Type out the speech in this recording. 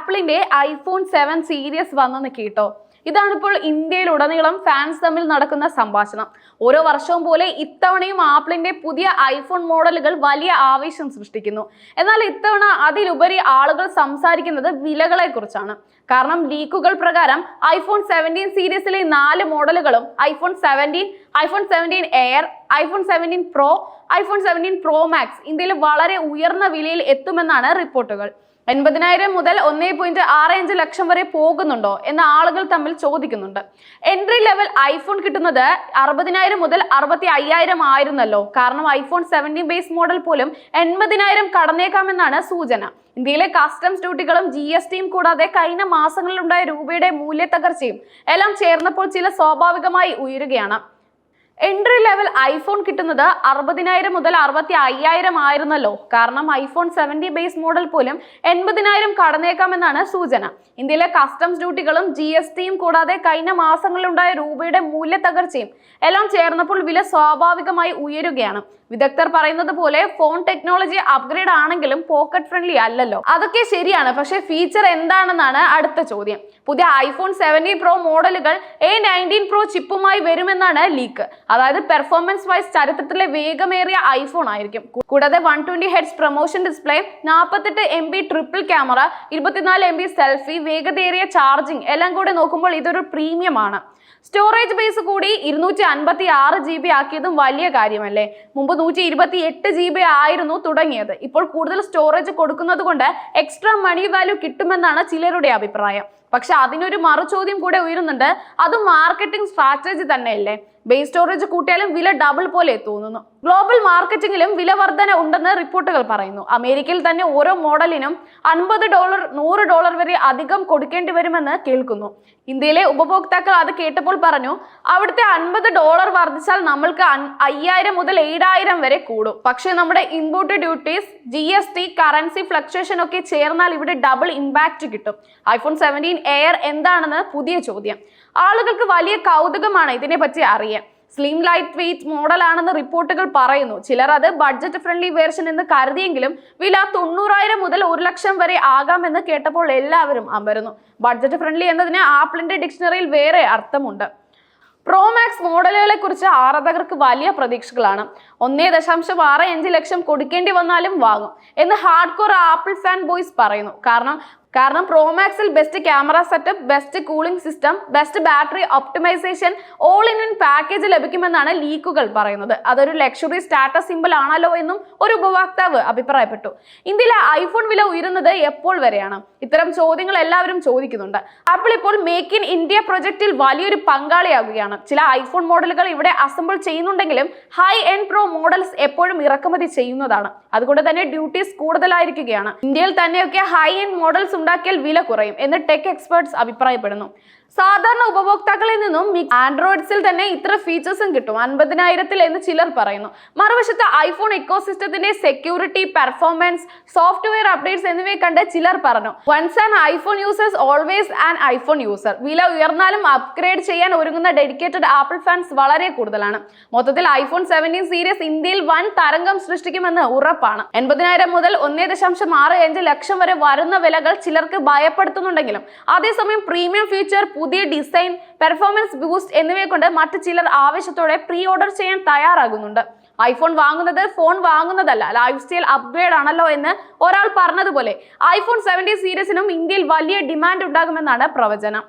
ആപ്പിളിന്റെ iPhone seven series വന്നെന്ന് കേട്ടോ. ഇതാണിപ്പോൾ ഇന്ത്യയിൽ ഉടനീളം ഫാൻസ് തമ്മിൽ നടക്കുന്ന സംഭാഷണം. ഓരോ വർഷവും പോലെ ഇത്തവണയും ആപ്പിളിന്റെ പുതിയ ഐഫോൺ മോഡലുകൾ വലിയ ആവേശം സൃഷ്ടിക്കുന്നു. എന്നാൽ ഇത്തവണ അതിലുപരി ആളുകൾ സംസാരിക്കുന്നത് വിലകളെ കുറിച്ചാണ് കാരണം ലീക്കുകൾ പ്രകാരം ഐഫോൺ സെവന്റീൻ സീരീസിലെ നാല് മോഡലുകളും iPhone seventeen iPhone seventeen air iPhone seventeen pro iPhone seventeen pro max ഇന്ത്യയിൽ വളരെ ഉയർന്ന വിലയിൽ എത്തുമെന്നാണ് റിപ്പോർട്ടുകൾ. എൺപതിനായിരം മുതൽ ഒന്നേ പോയിന്റ് ആറ് അഞ്ച് ലക്ഷം വരെ പോകുന്നുണ്ടോ എന്ന് ആളുകൾ തമ്മിൽ ചോദിക്കുന്നുണ്ട്. എൻട്രി ലെവൽ ഐഫോൺ കിട്ടുന്നത് അറുപതിനായിരം മുതൽ അറുപത്തി അയ്യായിരം ആയിരുന്നല്ലോ. കാരണം ഐഫോൺ സെവന്റീൻ ബേസ് മോഡൽ പോലും എൺപതിനായിരം കടന്നേക്കാമെന്നാണ് സൂചന. ഇന്ത്യയിലെ കസ്റ്റംസ് ഡ്യൂട്ടികളും ജി എസ് ടിയും കൂടാതെ കഴിഞ്ഞ മാസങ്ങളിലുണ്ടായ രൂപയുടെ മൂല്യത്തകർച്ചയും എല്ലാം ചേർന്നപ്പോൾ ചില സ്വാഭാവികമായി ഉയരുകയാണ്. എൻട്രി ലെവൽ ഐഫോൺ കിട്ടുന്നത് അറുപതിനായിരം മുതൽ അറുപത്തി അയ്യായിരം ആയിരുന്നല്ലോ. കാരണം ഐഫോൺ സെവന്റി ബേസ് മോഡൽ പോലും എൺപതിനായിരം കടന്നേക്കാമെന്നാണ് സൂചന. ഇന്ത്യയിലെ കസ്റ്റംസ് ഡ്യൂട്ടികളും ജി എസ് ടിയും കൂടാതെ കഴിഞ്ഞ മാസങ്ങളിലുണ്ടായ രൂപയുടെ മൂല്യ തകർച്ചയും എല്ലാം ചേർന്നപ്പോൾ വില സ്വാഭാവികമായി ഉയരുകയാണ്. വിദഗ്ധർ പറയുന്നത് പോലെ ഫോൺ ടെക്നോളജി അപ്ഗ്രേഡ് ആണെങ്കിലും പോക്കറ്റ് ഫ്രണ്ട്ലി അല്ലല്ലോ. അതൊക്കെ ശരിയാണ് പക്ഷേ ഫീച്ചർ എന്താണെന്നാണ് അടുത്ത ചോദ്യം. പുതിയ ഐഫോൺ സെവന്റീൻ പ്രോ മോഡലുകൾ എ നയന്റീൻ പ്രോ ചിപ്പുമായി വരുമെന്നാണ് ലീക്ക് അതായത് പെർഫോമൻസ് വൈസ് ചരിത്രത്തിലെ വേഗമേറിയ ഐഫോൺ ആയിരിക്കും. കൂടാതെ one twenty hertz promotion display നാൽപ്പത്തെട്ട് എം ബി ട്രിപ്പിൾ ക്യാമറ ഇരുപത്തിനാല് എം ബി സെൽഫി വേഗതയേറിയ ചാർജിംഗ് എല്ലാം കൂടെ നോക്കുമ്പോൾ ഇതൊരു പ്രീമിയം ആണ്. സ്റ്റോറേജ് ബേസ് കൂടി ഇരുന്നൂറ്റി അൻപത്തി ആറ് ജി ബി ആക്കിയതും വലിയ കാര്യമല്ലേ? മുമ്പ് നൂറ്റി ഇരുപത്തി എട്ട് ജി ബി ആയിരുന്നു തുടങ്ങിയത്. ഇപ്പോൾ കൂടുതൽ സ്റ്റോറേജ് കൊടുക്കുന്നത് കൊണ്ട് എക്സ്ട്രാ മണി വാല്യൂ കിട്ടുമെന്നാണ് ചിലരുടെ അഭിപ്രായം. പക്ഷെ അതിനൊരു മറുചോദ്യം കൂടെ ഉയരുന്നുണ്ട്. അത് മാർക്കറ്റിംഗ് സ്ട്രാറ്റജി തന്നെയല്ലേ? ബേസ് സ്റ്റോറേജ് കൂട്ടിയാലും വില ഡബിൾ പോലെ തോന്നുന്നു. ഗ്ലോബൽ മാർക്കറ്റിംഗിലും വില വർധന ഉണ്ടെന്ന് റിപ്പോർട്ടുകൾ പറയുന്നു. അമേരിക്കയിൽ തന്നെ ഓരോ മോഡലിനും അൻപത് ഡോളർ നൂറ് ഡോളർ വരെ അധികം കൊടുക്കേണ്ടി വരുമെന്ന് കേൾക്കുന്നു. ഇന്ത്യയിലെ ഉപഭോക്താക്കൾ അത് കേട്ടപ്പോൾ പറഞ്ഞു അവിടുത്തെ അൻപത് ഡോളർ വർദ്ധിച്ചാൽ നമ്മൾക്ക് അയ്യായിരം മുതൽ ഏഴായിരം വരെ കൂടും. പക്ഷേ നമ്മുടെ import duties G S T currency fluctuation ഒക്കെ ചേർന്നാൽ ഇവിടെ ഡബിൾ ഇമ്പാക്റ്റ് കിട്ടും. ഐഫോൺ സെവന്റീൻ എയർ എന്താണെന്ന് പുതിയ ചോദ്യം. ആളുകൾക്ക് വലിയ കൗതുകമാണ് ഇതിനെപ്പറ്റി അറിയാൻ. സ്ലിം ലൈറ്റ് വെയ്റ്റ് മോഡലാണെന്ന് റിപ്പോർട്ടുകൾ പറയുന്നു. ചിലർ അത് ബഡ്ജറ്റ് ഫ്രണ്ട്ലി വേർഷൻ എന്ന് കരുതിയെങ്കിലും വില തൊണ്ണൂറായിരം മുതൽ ഒരു ലക്ഷം വരെ ആകാമെന്ന് കേട്ടപ്പോൾ എല്ലാവരും അമരുന്നു ബഡ്ജറ്റ് ഫ്രണ്ട്ലി എന്നതിന് ആപ്പിളിന്റെ ഡിക്ഷണറിയിൽ വേറെ അർത്ഥമുണ്ട്. പ്രോമാക്സ് മോഡലുകളെ കുറിച്ച് ആരാധകർക്ക് വലിയ പ്രതീക്ഷകളാണ്. ഒന്നേ ദശാംശം ആറ് അഞ്ച് ലക്ഷം കൊടുക്കേണ്ടി വന്നാലും വാങ്ങും എന്ന് hard core Apple fan boys പറയുന്നു. കാരണം കാരണം പ്രോമാക്സിൽ best camera setup best cooling system best battery optimisation all in in package ലഭിക്കുമെന്നാണ് ലീക്കുകൾ പറയുന്നത്. അതൊരു ലക്ഷറി സ്റ്റാറ്റസ് സിമ്പിൾ ആണല്ലോ എന്നും ഒരു ഉപഭോക്താവ് അഭിപ്രായപ്പെട്ടു. ഇന്ത്യയിലെ ഐഫോൺ വില ഉയരുന്നത് എപ്പോൾ വരെയാണ്? ഇത്തരം ചോദ്യങ്ങൾ എല്ലാവരും ചോദിക്കുന്നുണ്ട്. ആപ്പിൾ ഇപ്പോൾ മേക്ക് ഇൻ ഇന്ത്യ പ്രൊജക്റ്റിൽ വലിയൊരു പങ്കാളിയാകുകയാണ്. ചില ഐഫോൺ മോഡലുകൾ ഇവിടെ അസംബിൾ ചെയ്യുന്നുണ്ടെങ്കിലും ഹൈ എൻഡ് പ്രോ മോഡൽസ് എപ്പോഴും ഇറക്കുമതി ചെയ്യുന്നതാണ്. അതുകൊണ്ട് തന്നെ ഡ്യൂട്ടീസ് കൂടുതലായിരിക്കുകയാണ്. ഇന്ത്യയിൽ തന്നെയൊക്കെ ഹൈ എൻഡ് മോഡൽസ് ഉണ്ടാക്കിയാൽ വില കുറയും എന്ന് ടെക് എക്സ്പേർട്സ് അഭിപ്രായപ്പെടുന്നു. സാധാരണ ഉപഭോക്താക്കളിൽ നിന്നും ആൻഡ്രോയിഡ്സിൽ തന്നെ ഇത്ര ഫീച്ചേഴ്സും കിട്ടും. അൻപതിനായിരത്തിൽ എന്ന് ചിലർ പറയുന്നു. മറുവശത്ത് ഐഫോൺ ഇക്കോസിസ്റ്റത്തിന്റെ സെക്യൂരിറ്റി പെർഫോമൻസ് സോഫ്റ്റ്വെയർ അപ്ഡേറ്റ്സ് എന്നിവയെ കണ്ട് ചിലർ പറഞ്ഞു once an iPhone users always an iPhone user വില ഉയർന്നാലും അപ്ഗ്രേഡ് ചെയ്യാൻ ഒരുങ്ങുന്ന ഡെഡിക്കേറ്റഡ് ആപ്പിൾ ഫാൻസ് വളരെ കൂടുതലാണ്. മൊത്തത്തിൽ ഐഫോൺ സെവന്റീൻ സീരീസ് ഇന്ത്യയിൽ വൻ തരംഗം സൃഷ്ടിക്കുമെന്ന് ഉറപ്പാണ്. എൺപതിനായിരം മുതൽ ഒന്നേ ദശാംശം ആറ് അഞ്ച് ലക്ഷം വരെ വരുന്ന വിലകൾ ചിലർക്ക് ഭയപ്പെടുത്തുന്നുണ്ടെങ്കിലും അതേസമയം പ്രീമിയം ഫീച്ചർ പുതിയ ഡിസൈൻ പെർഫോമൻസ് ബൂസ്റ്റ് എന്നിവയെ കൊണ്ട് മറ്റ് ചിലർ ആവശ്യത്തോടെ പ്രീ ഓർഡർ ചെയ്യാൻ തയ്യാറാകുന്നുണ്ട്. ഐഫോൺ വാങ്ങുന്നത് ഫോൺ വാങ്ങുന്നതല്ല. ലൈഫ് സ്റ്റൈൽ അപ്ഗ്രേഡ് ആണല്ലോ എന്ന് ഒരാൾ പറഞ്ഞതുപോലെ ഐഫോൺ സെവന്റി സീരീസിനും ഇന്ത്യയിൽ വലിയ ഡിമാൻഡ് ഉണ്ടാകുമെന്നാണ് പ്രവചനം.